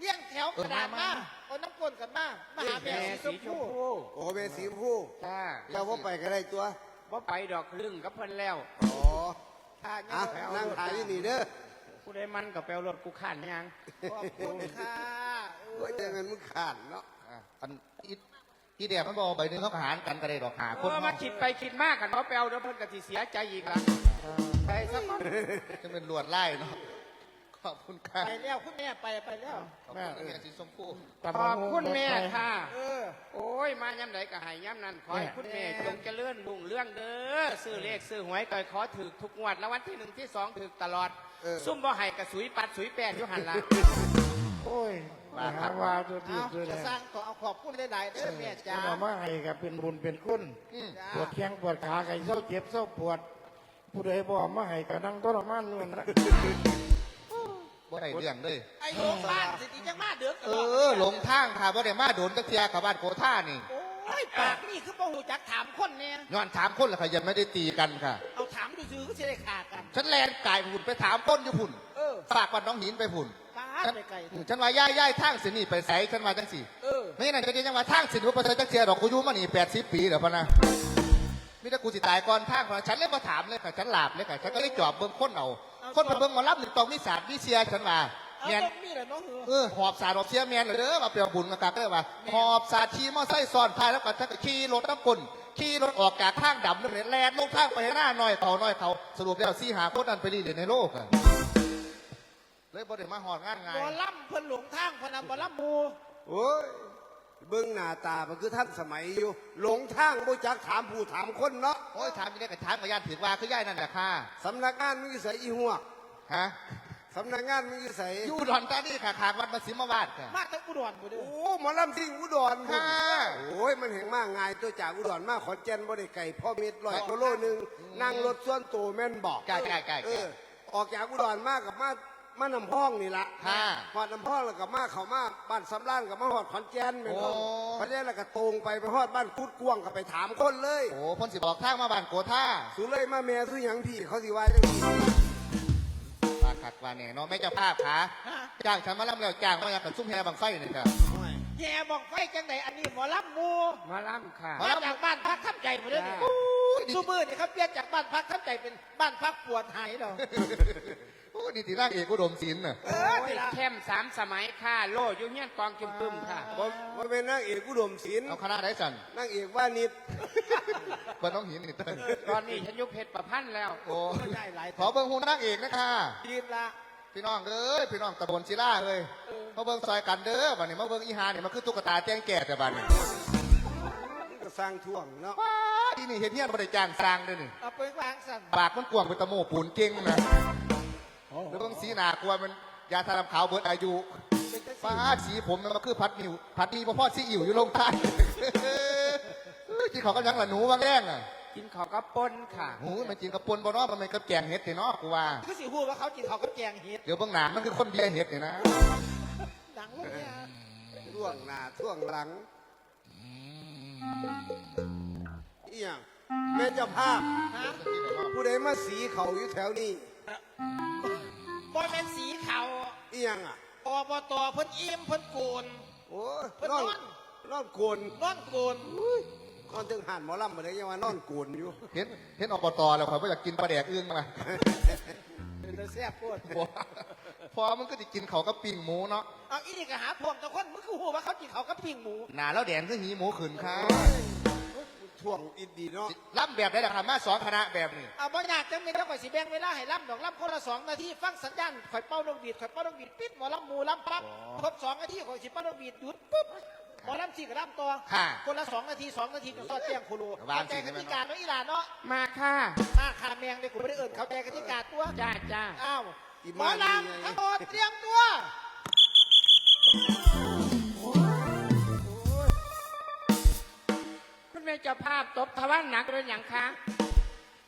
[SPEAKER 2] เลี้ยงแถวกระดาษมาเอาน้ำก้นกันมามาหาแม่
[SPEAKER 5] แม่
[SPEAKER 2] สีช
[SPEAKER 5] สี
[SPEAKER 2] ม
[SPEAKER 5] ช
[SPEAKER 2] พู
[SPEAKER 5] มพู
[SPEAKER 4] โอ้เบสีผู้
[SPEAKER 5] จ้า
[SPEAKER 4] เจ้าว่าไปก็ได้ตัว
[SPEAKER 5] ว่าไปดอกลึงกับเพิ่นแล้ว
[SPEAKER 4] อ๋อ
[SPEAKER 2] ทาน
[SPEAKER 4] อะนั่งถ่ายอยู่นี่เด้อ
[SPEAKER 5] ผู้ใดมันกับแปลรถกูขันยัง
[SPEAKER 2] ขอบคุณค่ะเอ
[SPEAKER 4] โอ้ย
[SPEAKER 2] อ
[SPEAKER 4] แต่เงินมึงขาดเนาะ
[SPEAKER 6] อะอันอีอีเดียมันบอกใบหนึงเขาก็หารกันก็ได้ดอกหา
[SPEAKER 5] เอ
[SPEAKER 6] คน
[SPEAKER 5] อมาคิดไปคิดมากกันเพราะแปลเดี๋ยวเพิ่นก็สิเสียใจอีกละ ไปสักคน
[SPEAKER 6] จะเป็นลวดไล่เนาะขอบคุณค่ะ
[SPEAKER 2] ไปแล้วคุณแม่ไปไปแล้ว
[SPEAKER 6] ขอบคุณแม่สีชมพู
[SPEAKER 5] ขอบคุณแม่ค่ะ
[SPEAKER 2] เออ
[SPEAKER 5] โอ้ย มาย้ำไหนก็ให้ย้ำนั่นขอให้คุณแม่จงเจริญรุ่งเรื่องเด้อซื้อเลขซื้อหวยก็ขอถือทุกงวดแล้ววันที่หนึ่งที่สองถือตลอด ซุ่มบ่ให้กระสุยปัดสุยแปดอยู่หันละ
[SPEAKER 3] โอ้ยมาหาว่าตัวที่
[SPEAKER 2] เอา
[SPEAKER 3] ตัว
[SPEAKER 2] จะ
[SPEAKER 3] แล้
[SPEAKER 2] สร้างขอเอาขอบคุณหลายๆเด้อแม่จ้า
[SPEAKER 3] เอามาให้กับเป็นบุญเป็นคุณ
[SPEAKER 2] จ้า
[SPEAKER 3] ปวดแข้งปวดขาไก่เศร้าเจ็บเศร้าปวด ผู้ใดบอกมาให้ก็นั่งทรมานนู่นนะ
[SPEAKER 6] บ่ได้เรื่องเลย
[SPEAKER 2] ไอ้โรงบ้านสิที่จังมาเดือด
[SPEAKER 6] เออหลงทางค่ะบ่ได้มาโดนตะเทียกับบ้านโกท่านี่
[SPEAKER 2] โอ้ยปากนี่คือบ่หูจักถามคนเนี่ย
[SPEAKER 6] ย้อนถามคนแล้วค่ะยังไม่ได้ตีกันค่ะ
[SPEAKER 2] เอาถามดูซื้อก็จะได้ขาดกัน
[SPEAKER 6] ฉันแลนกายผุ่นไปถามต้นอยู่ผุ่น
[SPEAKER 2] เออ
[SPEAKER 6] ฝากวันน้องหินไปผุ่น
[SPEAKER 2] ปาด
[SPEAKER 6] ฉัน
[SPEAKER 2] ไปไกลเถอะ
[SPEAKER 6] ฉันว่าย่ายย่ายทางสินี่ไปใส่ฉันว่าจังสิ
[SPEAKER 2] เออ
[SPEAKER 6] ไม่นั่นจะได้จังว่าทางสินว่าประเสริฐจักเทียดอกกูอยู่มานี่แปดสิบปีเดี๋ยวพะนะ มิแต่กูสิตายก่อนทางพะนะฉันเลยมาถามเลยค่ะฉันหลาบเลยค่ะฉันก็เลยจอบเบิ่งคนเอาคนไปเบิ่งหมารับหนึ่งตองนิสาสวิเชียฉันว่า
[SPEAKER 2] เอา
[SPEAKER 6] เมียน
[SPEAKER 2] ต้องมีแหละน้องเหรอ
[SPEAKER 6] เออหอบสาดหอบเสียเมียนเลยเด้อมาเปลี่ยนบุญมากักเลยว่าหอบสาดขี่มอไซค์ซ้อนท้ายแล้วก็ชักขี่รถน้ำกลขี่รถออกจากข้างดำนั่นเลยแลนลงทางไปหน้าหน่อยเขาหน่อยเขาสรุปแล้วสี่หาคนนั้นไปรีเลยในโลกอะเลยบ่ได้มาหอดงานไงาย
[SPEAKER 2] บอล่ำเพิ่นหลงทางเพนนับอล่ำหมู
[SPEAKER 4] โอ้ย เบิ้งหน้าตามันคือท่านสมัยอยู่ หลงทางบ่จักถามผู้ถามคนเนาะ
[SPEAKER 6] โอ้ยถามยังไงกับถามกับย่านถือว่าคือย่ายนั่นแหละค่ะ
[SPEAKER 4] สำนักงานมึงอยู่ใส่อีหัวก
[SPEAKER 6] ฮะ
[SPEAKER 4] สำนักงานมึงอยู่ใส่
[SPEAKER 6] อยู่ดอนตานี่ค่ะขางวัดมาสิมาวาดค่ะ
[SPEAKER 2] มาทั้งอุดรบ่เด้อ
[SPEAKER 4] โอ้หมอลำซิ่งอุดรพุ่น
[SPEAKER 6] ค่ะ
[SPEAKER 4] โอ้ยมันเห็นมากง่ายตัวจากอุดรมาขอนแก่นบ่ได้ไก่พ่อเม็ดร้อยกิโลหนึงนั่งรถส่วนตัวแม่นบอก
[SPEAKER 6] ใกล้ใกล้ใกล้
[SPEAKER 4] เออออกจากอุดรมากับมา มานำห้องนี่ละ
[SPEAKER 6] ค่ะ
[SPEAKER 4] หอดน้ำห้องแล้วก็มาเขามาบ้านสำรานกับมาหอดขอนแก่นแม่นบ่
[SPEAKER 6] โอ้
[SPEAKER 4] ขอนแก่นแล้วก็ตรงไปไปหอดบ้านกุดกวางก็ไปถามคนเลย
[SPEAKER 6] โอ้เพ่นสิบอกทางมาบ้านโกท่า
[SPEAKER 4] สุเลยมาแม่ซื้อหยังพี่เขาสิว่าจังซี่
[SPEAKER 6] ปากขัดว่าเนี่ยเนาะแม่เจ้าภาพขาจ้างฉันมาลำแล้วจ้างมาอยากกับซุ่มแฮบังไฟนี่ครับ
[SPEAKER 2] แย่บอกไฟจังไหนอันนี้หมอลำหมู
[SPEAKER 1] มาล่ำค่ะ
[SPEAKER 2] มาจากบ้านพักข้ามใจมาเด้อนี่ซูมือนี่เขาเปลี่ยนจากบ้านพักข้ามใจเป็นบ้านพักปวดหายเรา
[SPEAKER 6] โอ้นี่ตีร่างเอกอุดมศิลป์น่ะ
[SPEAKER 2] เออนี่ละ
[SPEAKER 5] เข้มสามสมัยค่ะ โลอยู่เฮียนกองจุ่มปึ้มค่ะ
[SPEAKER 4] บ่บ่เป็นนางเอกอุดมศิลป์
[SPEAKER 6] เอาคณะได้สัน
[SPEAKER 4] นางเอกว่านิด
[SPEAKER 6] เปิดน้องหินนี่เต้น
[SPEAKER 5] ตอนนี้ฉันยุคเพชรประพันธ์แล้ว
[SPEAKER 6] โอ้
[SPEAKER 2] ไม่ได้หลาย
[SPEAKER 6] ขอเบิ่งหูนางเอกนะคะ
[SPEAKER 2] ทีมละ
[SPEAKER 6] พี่น้องเอ้ยพี่น้องตะบนศิลาเอ้ยมาเบิ่งซอยกันเด้อบัดนี้มาเบิ่งอีหานี่มันคือตุ๊กตาแจ้งแก่แต่บัดนี้
[SPEAKER 4] มันก็สร้างท่วงเนาะ
[SPEAKER 6] ว้าอีนี่เห็นเฮียนบ่ได้จ้างสร้างเด้อนี่
[SPEAKER 2] เอาไปวางสั่น
[SPEAKER 6] ปากมันกว้างเป็นตะโมปูนเก่งนะ แล้วเบิ่งสีหน้ากลัวมันยาทาน้ำขาวเบิดอายุฟ้าสีผมมันมาคือพัดนิวพัดนีบ่พอสีอิ๋วอยู่ลงใต้เอ้ยกินเขาวก็ยังละหนูบางแรงอะ
[SPEAKER 5] กินข้าวกับปนค่ะ
[SPEAKER 6] หูยมันกินกับปนบ่เนาะมันเป็นกับแกงเห็ดนี่เนาะกูว่า
[SPEAKER 2] คือสิหูว่าเขากินเขาวกับแกงเห็ด
[SPEAKER 6] เดี๋ยวเบางหนามันคือคนเบียร์เห็ดนี่นะ
[SPEAKER 2] ดังลูกเนี่ย
[SPEAKER 4] ท่วงหน้าท่วงหลังอีหยังแม่เจ้าภาพ
[SPEAKER 2] ฮะ
[SPEAKER 4] ผู้ใดมาสีเขาอยู่แถวนี้
[SPEAKER 2] บอยเป็นสีเขา
[SPEAKER 4] อีหยังอะ
[SPEAKER 2] อบตเพิ่นอิ่มเพิ่นโกน
[SPEAKER 4] โอ้ย
[SPEAKER 2] เพิ่น
[SPEAKER 4] นอน
[SPEAKER 2] นอน
[SPEAKER 4] นอนโกน
[SPEAKER 2] นอนโกน
[SPEAKER 4] นอนถึงหันหมอลำมาเลยยังว่านอนโกนอยู่
[SPEAKER 6] เห็นเห็นอบตแล้วข่อยบ่อยากกินปลาแดกอึ้งมา
[SPEAKER 2] เป็นตาแซ่บโพด
[SPEAKER 6] บ่พอมันก็จะกินเขาวกับปิ้งหมูเนาะ
[SPEAKER 2] เอาอีนี่ก็หาพวงตะคนมึงคือหูว่าเขากินเขาวกับปิ้งหมู
[SPEAKER 6] หนาแล้วแดงคือหีหมูขืนค่ะ
[SPEAKER 4] ท่วงอินดีเนาะ
[SPEAKER 6] ล่ำแบบได้ดักมาสองคณะแบบนี้
[SPEAKER 2] เอาบ่อยากจังเลยแล้วข่อยสิแบ่งเวลาให้ล่ำดอกล่ำคนละสองนาทีฟังสัญญาณข่อยเป้านกบีดข่อยเป้านกบีดปิดหมอลำหมูลำปั๊บครบสองนาทีข่อยสิเป้านกบีดหยุดปุ๊บหมอลำสี่กับลำตัว
[SPEAKER 6] ค่ะ
[SPEAKER 2] คนละสองนาทีสองนาทีจนทอดเตียงคูรู
[SPEAKER 6] วาง
[SPEAKER 2] เข้าใจ
[SPEAKER 6] สิ
[SPEAKER 2] กติกาเนาะอีหลานเนาะ
[SPEAKER 5] มาค่ะ
[SPEAKER 2] มาขาแมงเลยกูไม่ได้เอิญเข้าใจกติกาตัว
[SPEAKER 5] จ้าจ้า
[SPEAKER 2] อ้าว
[SPEAKER 4] อี
[SPEAKER 2] หมอ
[SPEAKER 4] มาดี
[SPEAKER 2] ล
[SPEAKER 4] ไงำ
[SPEAKER 2] ทั้งหมดเตรียมตัว
[SPEAKER 5] แม่เจ้าภาพตบทวันหนักเป็นอย่างคะ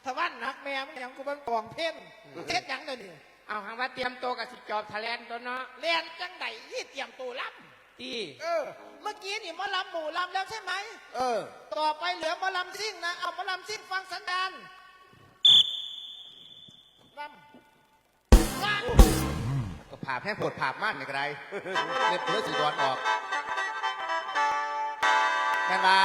[SPEAKER 2] ทวันหนักแม่มันอย่างกูเป็นกองเพ่นเท็ดหยังเลยนี่
[SPEAKER 5] เอาหางว่าเตรียมตัวกับสิจอบทะเลนตัวเนาะ
[SPEAKER 2] เรียนจังไดยี่เตรียมตัวล
[SPEAKER 5] ตีำ
[SPEAKER 2] เออ เมื่อกี้นี่หมอลำหมูลำแล้วใช่ไหม
[SPEAKER 4] เออ
[SPEAKER 2] ต่อไปเหลือหมอลำซิ่งนะ เอาหมอลำซิ่งฟังสันดานลำลำ
[SPEAKER 6] ก็ผ่าแพ้ปวดผ่ามั่นนี่ก็ได้เล็บเลือดสีดอนออก แม่นว่า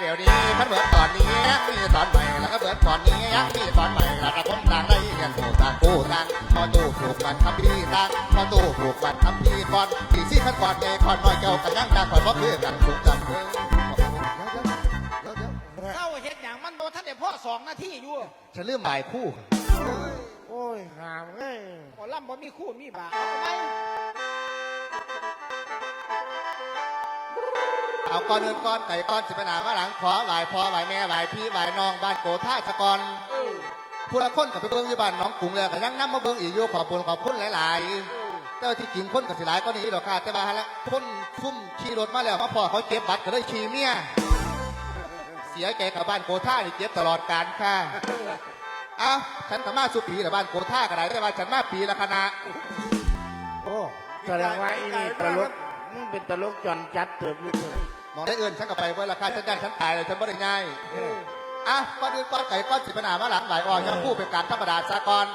[SPEAKER 6] เดี๋ยวนี้มันเหมือนตอนนี้มีตอนใหม่แล้วก็เหมือนตอนนี้มีตอนใหม่แล้วก็คนต่างได้เรียนผูกต่างกู้ต่างพอตู้ผูกมันทำพี่ต่างพอตู้ผูกมันทำพี่ก่อนที่ซี่ขั้นก่อนเองก่อนน้อยเจ้ากันยังต่างก่อนเพราะคือกันถูกจำเพิ่งเดี๋ยเดี๋ยวเดี๋ยว
[SPEAKER 2] เข้าเห็ดอย่างมันโดนท่านเดี๋ยวพ่อสองนาทีอยู่
[SPEAKER 6] ฉันเริ่มบ่ายคู่
[SPEAKER 3] โอ้ยหามเอ้ย
[SPEAKER 2] หมอลำบ่มีคู่มีบ่าเอาไหม
[SPEAKER 6] เอาก่อนเดินก่อนไก่ก่อนสิบหนามาหลังขอไหวพอไหวแม่ไหวพี่ไหวน้องบ้านโกท่าสะกอนผู้ละคนกับไปเบิ้งยู่บ้านน้องกรุงเลยก็ยังนั่มาเบิ้งอีกอยู่ขอบคุณขอบคุณหลายๆแต่ว่าที่จริงคนกับสิหลายก็นี้ดอกค่ะแต่ว่าแล้วคนซุ่มขี่รถมาแล้วมาพอเขาเก็บบัตรก็เลยขี่เมียเสียใจกับบ้านโกท่านี่เจ็บตลอดการค่ะเอ้าฉันสามารถสุปีแต่บ้านโกท่าก็ได้แต่ว่าฉันมาปีละคณะ
[SPEAKER 3] โอ้แสดงว่าอีนี่ตลกมึงเป็นตลกจอนจัดเติบอยู่เถอะ
[SPEAKER 6] มองได้เอื่นฉันก็ไปเว้ยราคาฉันยันฉันตายเลยฉันไม่ได้ง่ายอะก่อนอื่นก่อนไก่ก้อนสิบหนามาหลังหลายอ่อนยังพูดเป็นการธรรมดาสากร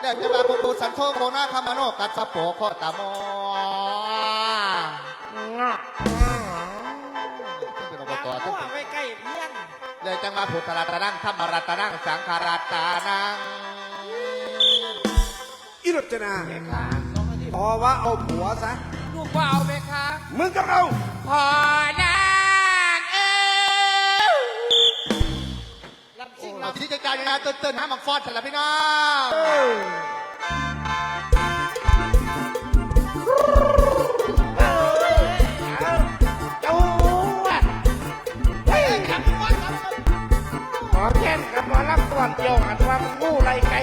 [SPEAKER 6] เรียกจะมาปุตุสันโชโคนาคามาโนกัสสะโปโคตามอเป็นอบ
[SPEAKER 2] วาง
[SPEAKER 6] ต
[SPEAKER 2] หัวไว้ใกล้เพียง
[SPEAKER 6] เรียกจังมาพุทธรัตนังธรรมรัตนังสังขารัตานัง
[SPEAKER 4] อีรจนาพอว่าเอาผัวซะ
[SPEAKER 5] ลูกว่าเอาไหมคะ
[SPEAKER 4] มึงก็เอา
[SPEAKER 5] พอนาง
[SPEAKER 2] ง
[SPEAKER 6] เอา
[SPEAKER 2] ลำ
[SPEAKER 6] ที่นะเต้นๆห้ามังฟอดฉันละพี่น้อง
[SPEAKER 3] จู๊ด
[SPEAKER 2] ขับก่อนขับก่อน
[SPEAKER 3] หมอแค้นกับหมอลำก่อนเดียวกันว่ามันงูไรไก่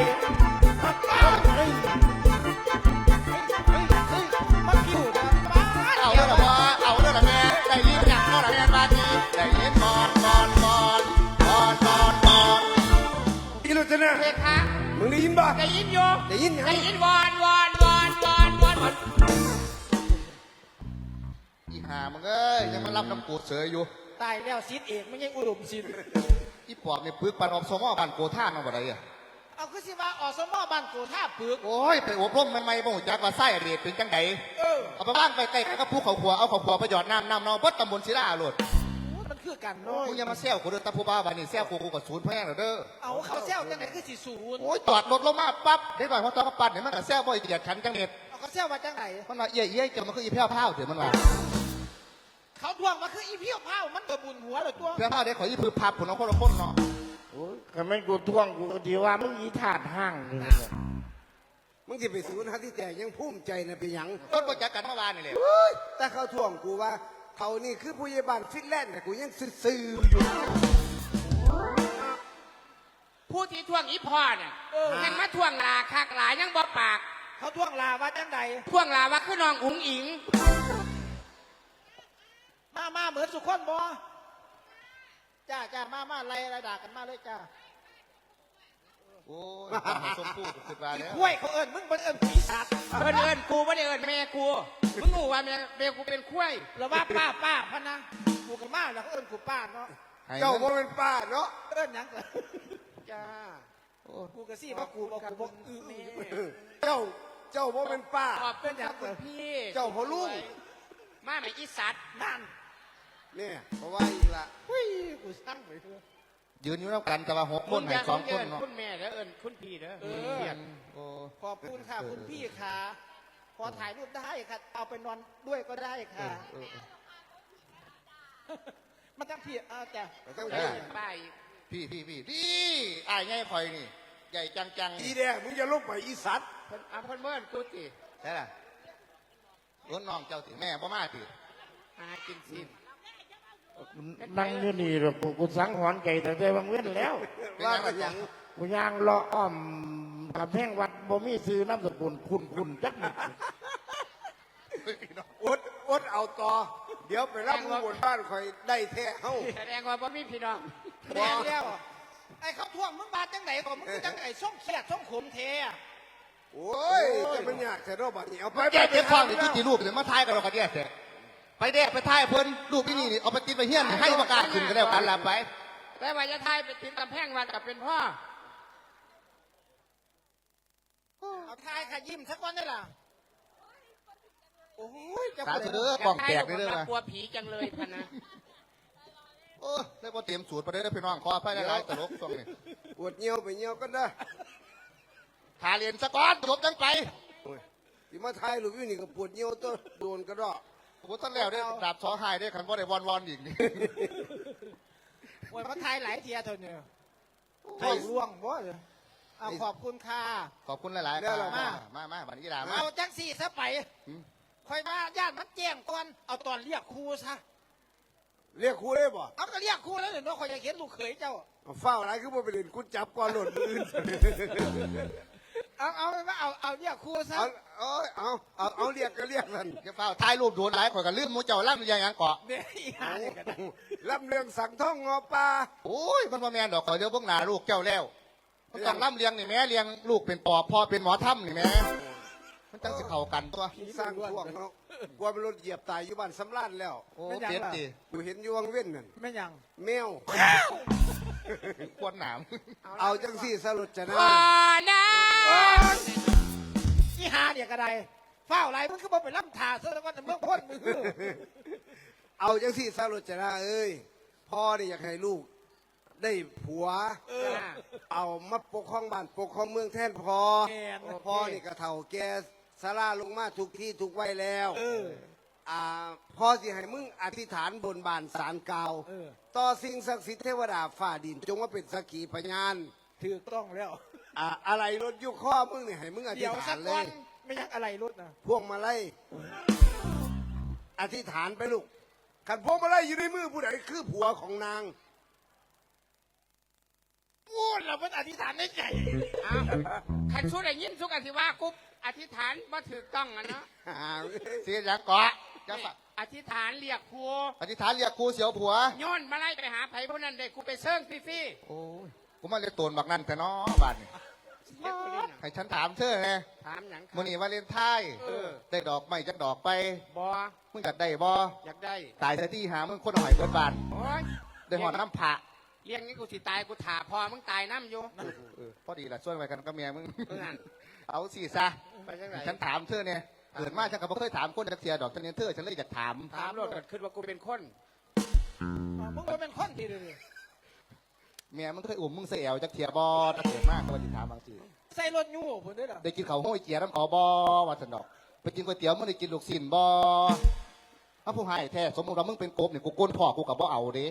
[SPEAKER 2] ได้ยินบ่
[SPEAKER 6] ได้ยินอยู่ได้ยิน
[SPEAKER 5] ห
[SPEAKER 4] ยังได้ยิน
[SPEAKER 5] วาน
[SPEAKER 4] วาน
[SPEAKER 5] วานวานวานวอนอี
[SPEAKER 6] ห่ามึงเอ้ยยังมารับน้ำกูเสยอยู่
[SPEAKER 2] ตายแล้วซิดเอกมันยังอุดมซิด
[SPEAKER 6] อีปอบเนี่ยปึกปันออกสมอบันโกท่าน้องบ่ได้อะ
[SPEAKER 2] เอาคือสิว่าออกสมอบันโกูท่าปึก
[SPEAKER 6] โอ้ยไปอบรมใหม่ๆบ่งจักว่าไส้เรียดเป็นจังได
[SPEAKER 2] เออ
[SPEAKER 6] เอาไปบ้างไปใกล้ๆกับผู้เขาขัวเอาเขาขัวไปหยอดน้ำน้ำน้องบดตำบลศิลาโลด
[SPEAKER 2] มันคือกันเนาะ
[SPEAKER 6] มึงอย่ามาแซวกูเด้อตาผู้บ้าวันนี้แซวกูกูก็ศูนย์แพงแล้วเด้อ
[SPEAKER 2] เอาเขาแซวจังไหนคือสิศูนย์
[SPEAKER 6] โอ้ยจอดรถลงมาปั๊บเด็กหน่อยพอตอนมาปัดเนี่ยมันก็แซวบ่อยเกียดขันจังเน็ต
[SPEAKER 2] เอาเขาแซวมาจังไหน
[SPEAKER 6] มันว่าเอี้ยเอี้ยเกี่ยวมันคืออีแพ้วพ้าวเดี๋ยวมันว่า
[SPEAKER 2] เขาทวงมาคืออีเพี้ยวเผามันเกิดบุญหัวเลยตัว
[SPEAKER 6] แพ้วพ้าวเด็กขออีพือพับผุนเอาคนละคนเนาะ
[SPEAKER 3] โอ้ยก็ไม่กูท่วงกูก็ดีว่ามึงอีถาดห้างนี่แหละ
[SPEAKER 4] มึงที่ไปศูนย์หาที่แต่ยังภูมิใจนะเป็นหยัง
[SPEAKER 6] ต้นบ่จักกันเมื่อวานนี่แหละ
[SPEAKER 4] เฮ้ยแต่เขาท่วงกูว่า เท่านี้คือผู้ใหญ่บ้านฟินแลนด์แต่กูยังซื่อๆอยู่
[SPEAKER 5] ผู้ที่ท่วงอีพ่อเนี่ยแห่งมาท่วงลาคักหลายยังบ่ปาก
[SPEAKER 2] เขาทวงลาว่าจังไหน
[SPEAKER 5] ท่วงลาว่าคือน้องอุ๋งอิง
[SPEAKER 2] มามาเหมือนสุขคนบอจ้าจ้ามามาไล่ไล่ด่ากันมาเลยจ้า
[SPEAKER 6] โอ้ยตามสมพูดก็คือว่าแล้ว
[SPEAKER 2] ห้วยเขาเอิญมึงมันเอิญผีสัตว์
[SPEAKER 5] เอินเอินกูไม่ได้เอินแม่กูมึงรู้ว่าแม่แม่กูเป็นคุ้ย
[SPEAKER 2] แล้วว่าป้าป้าพะนะกูกับมาแล้วเขาเอิญกูป้าเนาะ
[SPEAKER 6] ให้
[SPEAKER 4] เจ้า
[SPEAKER 6] เงิ
[SPEAKER 4] บ่
[SPEAKER 6] น
[SPEAKER 4] เป็นป้าเนาะ
[SPEAKER 2] เอิญหยังกันจ้ากูกับซี่ว่ากูบอกกูบอกอื้ออื้อ
[SPEAKER 4] เจ้าเจ้าบ่เป็นป้า
[SPEAKER 5] ขอบคุณครับคุณพี่
[SPEAKER 4] เจ้าพ่อลุง
[SPEAKER 5] มาไหมอีสัตว์
[SPEAKER 2] นั่น
[SPEAKER 4] เนี่ยเพราะว่าอีกละ
[SPEAKER 2] เฮ้ยกูสั่งไปเถอะ
[SPEAKER 6] ยืนอยู่แล้วกันแต่ว่าหกคนให้สองคนเนาะ
[SPEAKER 5] คุณแม่แล้วเอินคุณพี่เด้อ
[SPEAKER 2] เอ
[SPEAKER 5] เรีย
[SPEAKER 2] อก
[SPEAKER 6] โอ้
[SPEAKER 2] ขอบคุณค่ะ คุณพี่ค่ะพอถ่ายรูปได้ค่ะ เอาไปนอนด้วยก็ได้ค่ะ
[SPEAKER 6] เออ
[SPEAKER 2] มันต้องพี่เอาแต่
[SPEAKER 4] ต้อง
[SPEAKER 6] เอ
[SPEAKER 4] ไป
[SPEAKER 6] อ
[SPEAKER 5] ไป
[SPEAKER 6] พี่พี่พี่ดีอ้ายไงคอยนี่ ใหญ่จังจัง
[SPEAKER 4] อีแดงมึงจะลงไปอีสัตว์
[SPEAKER 5] เพิ่นเอาเพิ่นเมื่อนกูติ
[SPEAKER 6] ใช่ล่ะรถน้องเจ้าติแม่บ่มาติ
[SPEAKER 5] หากินสิ น
[SPEAKER 3] นั่งอยู่นี่หรอกกูกูสังหรณ์ใจแต่แต่บางเว้นแล้ว
[SPEAKER 4] ว่าเป็นหยัง
[SPEAKER 3] กูย่างเลาะอ้อมกับแพงวัดบ่มีซื้อน้ำสกุลคุณคุณจักนิด
[SPEAKER 4] อดอดเอาต่อ เดี๋ยวไปรับมือบนบ้านคอยได้แท้เฮ้า
[SPEAKER 5] แสดงว่าบ่มีพี่น้อง
[SPEAKER 2] แม่แล้วไอ้เขาท่วงมึงบาดจังไหนก่อนมึงจังไอ้ส้มเขียดส้มขมเทอะ
[SPEAKER 4] โอ้ยจะมันยากแต่รอบนี้เอาไป
[SPEAKER 6] แกเจ็บความนี่ที่ตีรูปเนี่ยมาถ่ายกันเราก็แย่แต่ ไปแดกไปถ่ายเพิ่นรูปที่นี่นี่เอาไปติดไปเฮี้ยนให้ประกล้าศขึ้นก็แล้วกันละไป
[SPEAKER 5] แต่ว่าจะทายไปติดกำแพงวัดกับเป็นพ่อ
[SPEAKER 2] เอาทายค่ะยิ้มสักวันได้ล่ะ โอ้ยจะ
[SPEAKER 6] สาธุเด้อกล่องแตกเด้อ
[SPEAKER 5] รั
[SPEAKER 6] นะ
[SPEAKER 5] กลัวผีจังเลยพันนะ
[SPEAKER 6] โอ้ได้บ่เตรียมสูตรไปได้อพี่น้องขออภัยหลายๆตลกช่วงนี้
[SPEAKER 4] ปวดเหี่ยวไปเหี่ยวกันนะ
[SPEAKER 6] ทาเรียนสะก้อนจบจังไป
[SPEAKER 4] โอ้ยที่มาทายลูกอยู่นี่ก็ปวดเหี่ยวตัวโดนกระดอก
[SPEAKER 6] โอ้ท่านแล้วได้ดาบสอหายได้อคันบ่ได้วอนวอนอีกนี่
[SPEAKER 2] โอ้ยมาทายหลายเทียเท่าเนี่ยทายร่วงบ่เลยเอาขอบคุณค่ะ
[SPEAKER 6] ขอบคุณหลายๆ
[SPEAKER 4] ได้แล้ว
[SPEAKER 6] มา
[SPEAKER 2] มา
[SPEAKER 6] มาบัดนี้ดามา
[SPEAKER 2] เอาจังสี่ซะไป
[SPEAKER 6] อืม
[SPEAKER 2] คอยมาญาติมันแจ้งก่อน เอาตอนเรียกครูซะ
[SPEAKER 4] เรียกครูเลยบ่
[SPEAKER 2] เอาก็เรียกครูแล้วเดี๋ยวน้องคอยจะเห็นลูกเขยเจ้า
[SPEAKER 4] เอาเฝ้าอะไรคือบ่ไปเล่นกุญจับก่อนหล่นมืออื่น
[SPEAKER 2] เอาเอาเอาเอาเอาเรียกครูซะ
[SPEAKER 4] เอา เอาเอาเอาเอาเรียกก็เรียกมัน
[SPEAKER 6] จะเฝ้าถ่ายรูปโดนหลายข่อยก็ลืมหมูเจ้าล่ำยังหยังเกาะ
[SPEAKER 2] เนี่ยอีหาเนี่ยก็ได้
[SPEAKER 4] ลำเลียงสังท่องงอปลา
[SPEAKER 6] โอ้ยมันบ่แม่นดอกข่อยเดี๋ยวเบิ่งหน้าลูกเจ้าแล้วมันต้องล่ำเลี้ยงนี่แม่เลี้ยงลูกเป็นปอบพ่อเป็นหมอถ้ำนี่แม่มันจังสิเข้ากันตัว
[SPEAKER 4] สร้างพวกเนาะกลัวเป็นรถเหยียบตายอยู่บ้านสำรานแล้ว
[SPEAKER 6] โอ้เป็ดดิ
[SPEAKER 4] กูเห็นอยู่วังเว้นนั่น
[SPEAKER 2] ไม่ยัง
[SPEAKER 4] แมว
[SPEAKER 6] ควรหนาม
[SPEAKER 4] เอาจังสี่สรุปจะนะ
[SPEAKER 5] พ่อนะ
[SPEAKER 2] อีหาเนี่ยก็ได้เฝ้าไรมึงก็บอกไปล่ำถาซะแล้วก็เมื่อพ่นมือ
[SPEAKER 4] เอาจังสี่สรุปจะนะเอ้ยพ่อนี่อยากให้ลูก ได้ผัว
[SPEAKER 2] เออ
[SPEAKER 4] เอามาปกครองบ้านปกครองเมืองแทนพอ
[SPEAKER 2] แม่น
[SPEAKER 4] พ่อนี่ก็เฒ่าแก่สาราลงมาทุกที่ทุกไว้แล้ว
[SPEAKER 2] เออ
[SPEAKER 4] อ่าพ่อสิให้มึงอธิษฐานบนบานสารกล่าว
[SPEAKER 2] เออ
[SPEAKER 4] ต่อสิ่งศักดิ์สิทธิ์เทวดาฝ่าดิน จงว่าเป็นสักขีพยาน
[SPEAKER 2] ถือต้องแล้ว
[SPEAKER 4] อ่าอะไรรถยุคข้อมึงเนี่ยให้มึงอธิ
[SPEAKER 2] เดี๋
[SPEAKER 4] ษ
[SPEAKER 2] ยว
[SPEAKER 4] ฐา
[SPEAKER 2] สั
[SPEAKER 4] น
[SPEAKER 2] ก
[SPEAKER 4] เล
[SPEAKER 2] วั
[SPEAKER 4] ย
[SPEAKER 2] น ไม่ยังอะไรรุดนะ
[SPEAKER 4] พวงมาไล่อธิษฐานไปลูกขันพวงมาไล่อยู่ในมือผู้ใดคือผัวของนาง
[SPEAKER 2] พูดเราเป็นอธิษฐานได้ไง
[SPEAKER 5] อ้าวขันชุดไอ้ยิ้มสุกอธิว่ากุ๊บอธิษฐานบ่ถูกต้องอะเนาะ
[SPEAKER 4] อ่า
[SPEAKER 6] เสียหยังเกาะจะฝะ
[SPEAKER 5] อธิษฐานเรียกครู
[SPEAKER 6] อธิษฐานเรียกครูเสียวผัว
[SPEAKER 5] โย้อนมาไล่ไปหาไผพวกนั้นได้กูไปเซิงฟรี
[SPEAKER 6] โอ้ยกูมาเรียกตนบักนั่นแต่น้อบ้านนี่
[SPEAKER 5] เฮ็ดกูเล่นหยัง
[SPEAKER 6] ให้ฉันถามเธอไง
[SPEAKER 5] ถามหยัง
[SPEAKER 6] มื่อนี้วาเลนไทน์
[SPEAKER 5] เออ
[SPEAKER 6] ได้ดอกไม้จักดอกไป
[SPEAKER 5] บ่
[SPEAKER 6] มึงกัดได้บ่
[SPEAKER 5] อยากได้
[SPEAKER 6] ตายซะที่หามึงคนหอยเบิดบาน
[SPEAKER 5] โอ้ย
[SPEAKER 6] ได้หอดน้ำผะ
[SPEAKER 5] เลี้ยงนี้กูสิตายกูถ่าพอมึงตายน้ำอยู่
[SPEAKER 6] เออพอดีละช่วยไว้กันกับเมียมึง
[SPEAKER 5] นั่น
[SPEAKER 6] เอาสิซะ
[SPEAKER 5] ไปจังไหน
[SPEAKER 6] ฉันถามเธอเนี่ยเกิดมาฉันก็บ่เคยถามคนจักเทียดอกจังนี้เธอฉันเลยอยากถาม
[SPEAKER 5] ถามรถเกิดขึ้นว่ากูเป็นคน
[SPEAKER 2] มึงบ่เป็นคนที่ดี
[SPEAKER 6] เมี ยมึงเคยอุ้มมึงเสียวจักเทียบอถ้าเกิดมากก็ว่าสิถามบางที
[SPEAKER 2] ใส่รถยูเพิ่นเด้อล่ะ
[SPEAKER 6] ได้กินข้าวห้อยเจียน้ำขอบอว่าสันดอก ไปกินก๋วยเตี๋ยวมึงได้กินลูกชิ้นบอถ้าผู้ให้แท้สมมติว่ามึงเป็นกบเนี่ยกูโกนพ่อกูกับบ่เอาเด้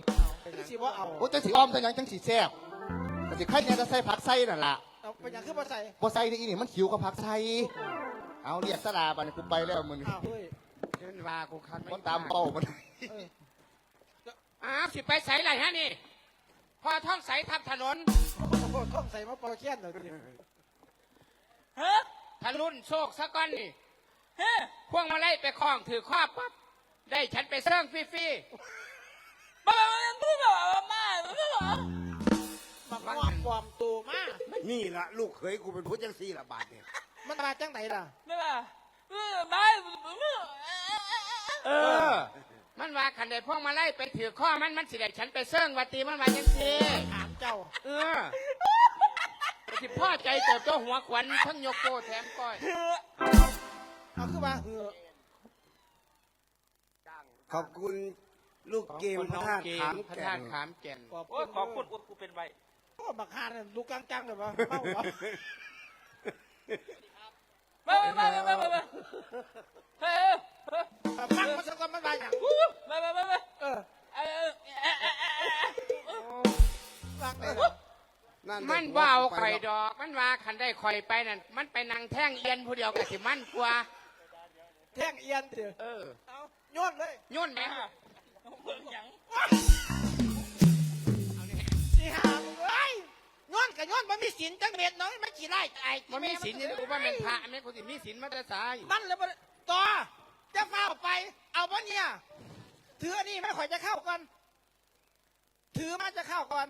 [SPEAKER 2] คือสิบ่เอา
[SPEAKER 6] โอ้จังสีอ้อมจังหยังจังสีแซ่บแต่สิใครเนี่ยจะใส่ผักไส้นั่นล่ะ
[SPEAKER 2] เอาเป็นหยังคือบ่ใส่
[SPEAKER 6] บ่ใส่นี่อีนี่มันขิวกับผักไส้เอาเรียกสลาบัดนกูไปแล้วมึง
[SPEAKER 2] อ้าวเฮ้ย
[SPEAKER 5] เดินว่ากูคัน
[SPEAKER 6] มันตามเป้ามัน
[SPEAKER 5] อ้าวสิไปใส่ไรฮะนี่พ อท้องใสทับถนน
[SPEAKER 2] โอ้โหท่องใส่มาปลาเคียนเลยดิ
[SPEAKER 5] ทะลุนโชคซะก่อนนี่พวงมาไล่ไปคล้องถือครอบปั๊บได้ฉันไปเสื่องฟรีๆ
[SPEAKER 2] มาความปลอมตัวมา
[SPEAKER 4] นี่ละลูกเขยกูเป็นผู้จังซี่ละบาทเนี่ย
[SPEAKER 2] มันมาจังไหนล่ะ
[SPEAKER 5] เออ มันว่าขันได้พวงมาไล่ไปถือข้อมันมันสิได้ฉันไปเสื่องวัตีมันว่าจังซี
[SPEAKER 2] ถามเจ้า
[SPEAKER 5] เออแต่ที่พ่อใจเติบโตหัวขวัญทั้งยกโปแถมก้อย
[SPEAKER 2] เอาคือว่าเหือ
[SPEAKER 4] ขอบคุณลูกเกมพระธาตุขาม
[SPEAKER 5] พระ
[SPEAKER 4] แก่
[SPEAKER 5] ธาตุ
[SPEAKER 4] น
[SPEAKER 5] ขามแก่น
[SPEAKER 2] ขอบ
[SPEAKER 7] โอ้
[SPEAKER 2] คุ
[SPEAKER 7] ย
[SPEAKER 2] ณ
[SPEAKER 7] ขอบคุณอุดกูเป็นใบ
[SPEAKER 2] โอ้บักฮาเนี่ยดูกลางๆเลยวะเมาเหรอ
[SPEAKER 7] มามามามามา เฮ้ย
[SPEAKER 2] ฟังมันสักคนมันมาอย่าง
[SPEAKER 7] มามามามา
[SPEAKER 2] เออ
[SPEAKER 7] เออ
[SPEAKER 2] ฟังเลย
[SPEAKER 5] มันว่าเอาข่อยดอก มันว่าขันได้ข่อยไปนั่น มันไปนั่งแท่งเอียนผู้เดียวกับสิมันกว่า
[SPEAKER 2] แท่งเอียนเถอะ
[SPEAKER 5] เออ
[SPEAKER 2] เอาโยนเลย
[SPEAKER 5] ย่นไหม
[SPEAKER 7] ยัง
[SPEAKER 2] กับโย้อนมันมีสินจังเม็ดน้อยมันขี่ไล่ตาย
[SPEAKER 5] มันมีศีลนี่กูว่าเป็นพระแม่กูสิมีศีลมาแต่สาย
[SPEAKER 2] มันเลยบ่ได้ต่อจะเฝ้าไป เอาปะเนี่ยถืออันนี้ไม่ข่อยจะเข้าก่อนถือมันจะเข้าก่อน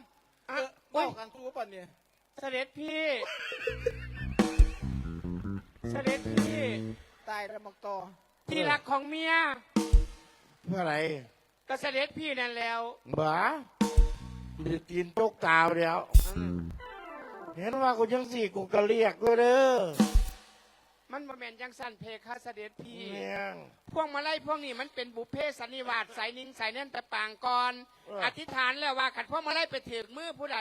[SPEAKER 2] เออเข้ากันสู้ปะเนี่ย
[SPEAKER 5] เสด็จพี่ เสด็จพี่
[SPEAKER 2] ตายแล้วมักต่อ
[SPEAKER 5] ที่รักของเมีย
[SPEAKER 3] เพื่ออะไร
[SPEAKER 5] ก็เสด็จพี่นั่นแล้ว
[SPEAKER 3] บ้ามีตีนตกตาไปแล้ว เห็นว่ากูยังสี่กูก็เรียกกูเด้อ
[SPEAKER 5] มันมาแม่นจังสันเพคะเสด็จพี่
[SPEAKER 3] เมียง
[SPEAKER 5] พวกมาไล่พวกนี้มันเป็นบุพเพสันนิวาสสายนิงสายเน่นแต่ปางก่อน
[SPEAKER 3] เออ
[SPEAKER 5] อธิษฐานแล้วว่าขัดพวกมาไล่ไปถือมือผู้ใด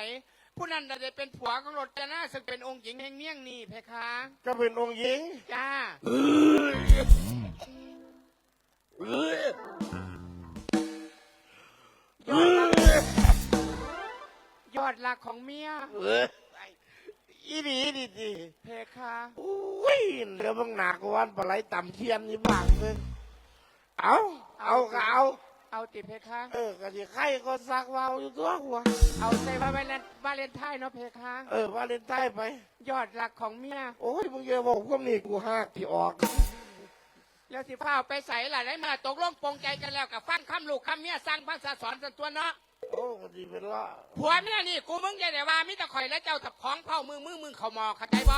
[SPEAKER 5] ผู้นั้นจะได้เป็นผัวของรถจนาซึ่งเป็นองค์หญิงแห่งเมี่ยงนี่เพคะ
[SPEAKER 3] ก็เป็นองค์หญิง
[SPEAKER 5] จ้ายอดรักของเมีย
[SPEAKER 3] เออ อีดีดีดี
[SPEAKER 5] เพคะ
[SPEAKER 3] อุ้ยเหลือบังหนักกว่าวันปลาไหลต่ำเทียนนี่บางเลยเอาเอาก็เอา
[SPEAKER 5] เอาติเพคะ
[SPEAKER 3] เออก็สิใครก็ซักเวาวอยู่ตัวหัว
[SPEAKER 5] เอาใส่ว่าไวาเลนวาเลนไทน์เนาะเพคะ
[SPEAKER 3] เออวาเลนไทน์ไป
[SPEAKER 5] ยอดรักของเมีย
[SPEAKER 3] โอ้ยมึงอย่าบอกพวกนี้กูหักที่ออก
[SPEAKER 5] แล้วสิพาเอาไปใส่หล่ะได้มาตกลงปรงใจกันแล้วกับฟังคำลูกคำเมียสั่งภาษาสอนสันตัวเนาะ
[SPEAKER 3] โอ้ก็ดีเป็นละ
[SPEAKER 5] ผัวเมียนี่กูมึงอย่าได้ว่ามิตรข่อยและเจ้าถับของเผามือมือมึงเขาหมอเข้าใจบ่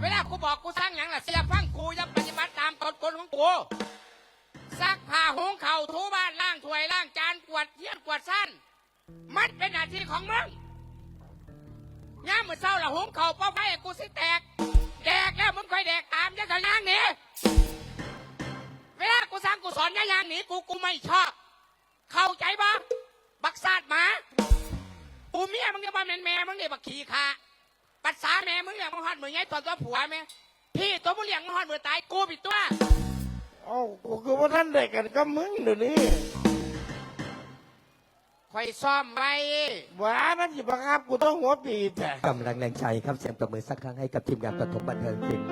[SPEAKER 5] เวลากูบอกกูสร้างหยังล่ะเสียฟังกูอยับปฏิบัติตามกฎกฎของกูซักผ้าหุงเข่าวถูบ้านล้างถ้วยล้างจานกวาดเทียนกวาดสั้นมันเป็นหน้าที่ของมึงย่ามมือเศร้าละหุงเข่าวเป้าไฟให้กูสิแตก แดกแล้วมึงค่อยแดกตามยังกะย่างหนีเวลากูสั่งกูสอนย่าย่างหนีกูกูไม่ชอบ เข้าใจบ่ บักซาดหมากูเมียมึงเนี่ยบ่แม่นแม่มึงเนี่ยบักขี้ขาปัสสาแม่มึงเนี่ยมึงฮอดมือไงตอนตัวผัวแม่พี่ตัวมึงเลี้ยงมึงฮอดมือตายกูปิดตัว
[SPEAKER 3] เอ้ากูคือว่าท่านเด็กกันก็มึงเดี๋ยวนี้
[SPEAKER 5] คอยซ่อมไว้
[SPEAKER 3] ว้ามันสิบังคับกูต้องหัวปีแต่
[SPEAKER 1] กำลังแรงใจครับเสียงตบมือสักครั้งให้กับทีมงานปฐมบันเทิงศิลป์ครับ